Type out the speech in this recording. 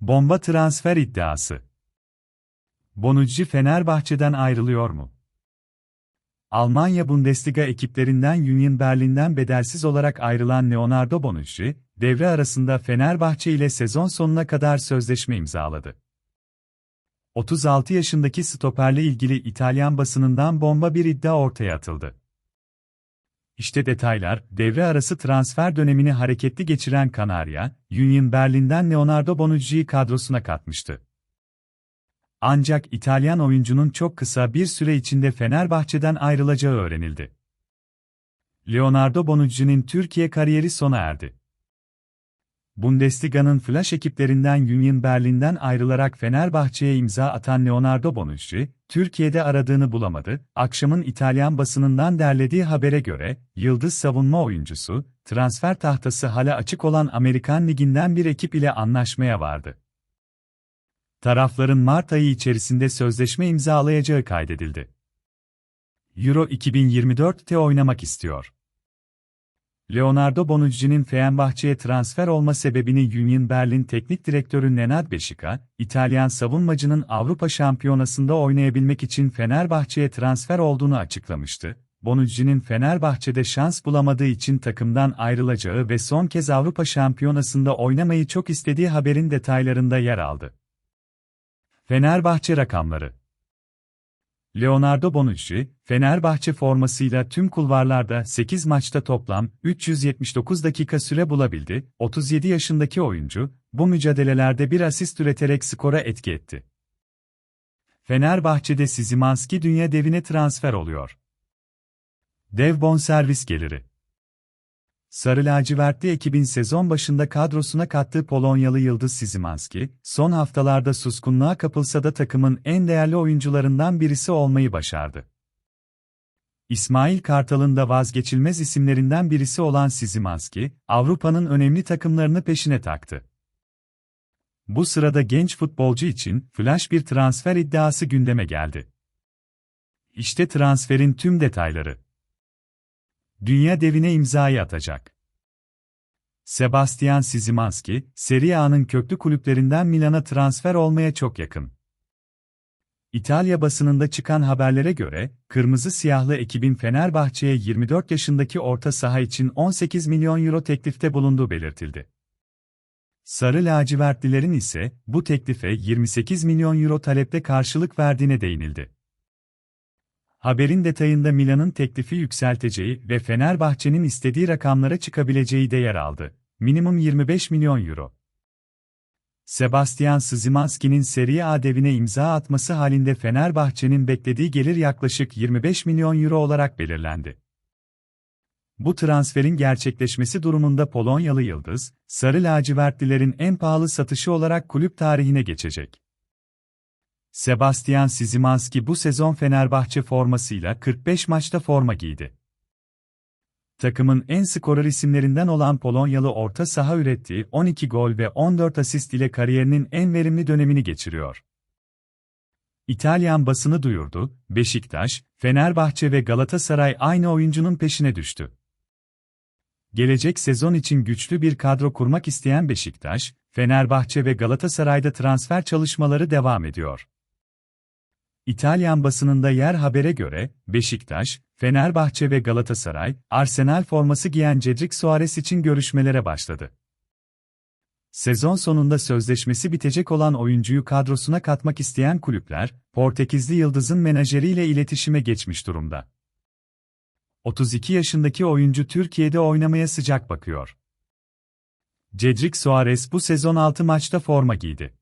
Bomba transfer iddiası. Bonucci Fenerbahçe'den ayrılıyor mu? Almanya Bundesliga ekiplerinden Union Berlin'den bedelsiz olarak ayrılan Leonardo Bonucci, devre arasında Fenerbahçe ile sezon sonuna kadar sözleşme imzaladı. 36 yaşındaki stoperle ilgili İtalyan basınından bomba bir iddia ortaya atıldı. İşte detaylar, devre arası transfer dönemini hareketli geçiren Kanarya, Union Berlin'den Leonardo Bonucci'yi kadrosuna katmıştı. Ancak İtalyan oyuncunun çok kısa bir süre içinde Fenerbahçe'den ayrılacağı öğrenildi. Leonardo Bonucci'nin Türkiye kariyeri sona erdi. Bundesliga'nın flash ekiplerinden Union Berlin'den ayrılarak Fenerbahçe'ye imza atan Leonardo Bonucci, Türkiye'de aradığını bulamadı. Akşamın İtalyan basınından derlediği habere göre, yıldız savunma oyuncusu, transfer tahtası hala açık olan Amerikan Ligi'nden bir ekip ile anlaşmaya vardı. Tarafların Mart ayı içerisinde sözleşme imzalayacağı kaydedildi. Euro 2024'te oynamak istiyor. Leonardo Bonucci'nin Fenerbahçe'ye transfer olma sebebini Union Berlin Teknik Direktörü Nenad Beşika, İtalyan savunmacının Avrupa Şampiyonası'nda oynayabilmek için Fenerbahçe'ye transfer olduğunu açıklamıştı. Bonucci'nin Fenerbahçe'de şans bulamadığı için takımdan ayrılacağı ve son kez Avrupa Şampiyonası'nda oynamayı çok istediği haberin detaylarında yer aldı. Fenerbahçe rakamları Leonardo Bonucci, Fenerbahçe formasıyla tüm kulvarlarda 8 maçta toplam 379 dakika süre bulabildi. 37 yaşındaki oyuncu, bu mücadelelerde bir asist üreterek skora etki etti. Fenerbahçe'de Sizimanski dünya devine transfer oluyor. Dev bonservis geliri Sarı lacivertli ekibin sezon başında kadrosuna kattığı Polonyalı Yıldız Sizimanski, son haftalarda suskunluğa kapılsa da takımın en değerli oyuncularından birisi olmayı başardı. İsmail Kartal'ın da vazgeçilmez isimlerinden birisi olan Sizimanski, Avrupa'nın önemli takımlarını peşine taktı. Bu sırada genç futbolcu için flash bir transfer iddiası gündeme geldi. İşte transferin tüm detayları dünya devine imzayı atacak. Sebastian Sizimanski, Serie A'nın köklü kulüplerinden Milan'a transfer olmaya çok yakın. İtalya basınında çıkan haberlere göre, kırmızı siyahlı ekibin Fenerbahçe'ye 24 yaşındaki orta saha için 18 milyon euro teklifte bulunduğu belirtildi. Sarı lacivertlilerin ise bu teklife 28 milyon euro talepte karşılık verdiğine değinildi. Haberin detayında Milan'ın teklifi yükselteceği ve Fenerbahçe'nin istediği rakamlara çıkabileceği de yer aldı. Minimum 25 milyon euro. Sebastian Szymanski'nin Serie A devine imza atması halinde Fenerbahçe'nin beklediği gelir yaklaşık 25 milyon euro olarak belirlendi. Bu transferin gerçekleşmesi durumunda Polonyalı Yıldız, Sarı lacivertlilerin en pahalı satışı olarak kulüp tarihine geçecek. Sebastian Sizimanski bu sezon Fenerbahçe formasıyla 45 maçta forma giydi. Takımın en skorer isimlerinden olan Polonyalı orta saha ürettiği 12 gol ve 14 asist ile kariyerinin en verimli dönemini geçiriyor. İtalyan basını duyurdu, Beşiktaş, Fenerbahçe ve Galatasaray aynı oyuncunun peşine düştü. Gelecek sezon için güçlü bir kadro kurmak isteyen Beşiktaş, Fenerbahçe ve Galatasaray'da transfer çalışmaları devam ediyor. İtalyan basınında yer habere göre, Beşiktaş, Fenerbahçe ve Galatasaray, Arsenal forması giyen Cedric Suarez için görüşmelere başladı. Sezon sonunda sözleşmesi bitecek olan oyuncuyu kadrosuna katmak isteyen kulüpler, Portekizli Yıldız'ın menajeriyle iletişime geçmiş durumda. 32 yaşındaki oyuncu Türkiye'de oynamaya sıcak bakıyor. Cedric Suarez bu sezon 6 maçta forma giydi.